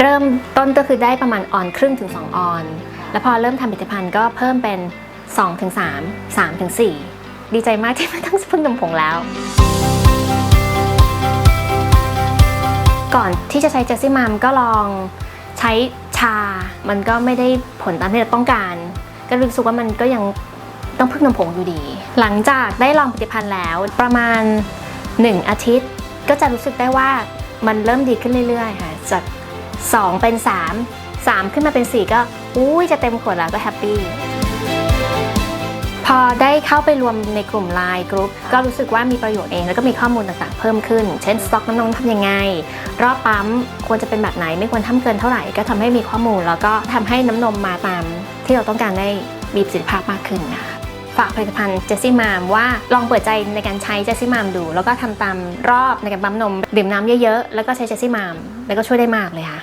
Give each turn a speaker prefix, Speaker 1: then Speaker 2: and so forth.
Speaker 1: เริ่มต้นก็คือได้ประมาณออนครึ่งถึง 2 ออน แล้วพอเริ่มทำผลิตภัณฑ์ก็เพิ่มเป็น 2 ถึง 3 3 ถึง 4 ดีใจมากที่ไม่ต้องพึ่งนมผงแล้ว ก่อนที่จะใช้เจสซี่มัมก็ลองใช้ชา มันก็ไม่ได้ผลตามที่เราต้องการ ก็รู้สึกว่ามันก็ยังต้องพึ่งนมผงอยู่ดี หลังจากได้ลองผลิตภัณฑ์แล้วประมาณ 1 อาทิตย์ ก็จะรู้สึกได้ว่ามันเริ่มดีขึ้นเรื่อยๆค่ะจาก 2 เป็น 3 3 ขึ้นมาเป็น 4 ก็อุ้ยจะเต็มขวดแล้วก็แฮปปี้พอได้เข้าไปรวมในกลุ่มไลน์กรุ๊ปก็รู้สึกว่ามีประโยชน์เอง แล้วก็มีข้อมูลต่างๆเพิ่มขึ้น เช่นสต็อกน้ำนมทำยังไง รอบปั๊มควรจะเป็นแบบไหนไม่ควรทำเกินเท่าไหร่ก็ทำให้มีข้อมูล แล้วก็ทำให้น้ำนมมาตามที่เราต้องการได้มีประสิทธิภาพมากขึ้นนะคะ ฝากผลิตภัณฑ์เจสซี่มามว่าลองเปิดใจในการใช้เจสซี่มามดู แล้วก็ทำตามรอบในการปั๊มนมดื่มน้ำเยอะๆ แล้วก็ใช้เจสซี่มามแล้วก็ช่วยได้มากเลยค่ะ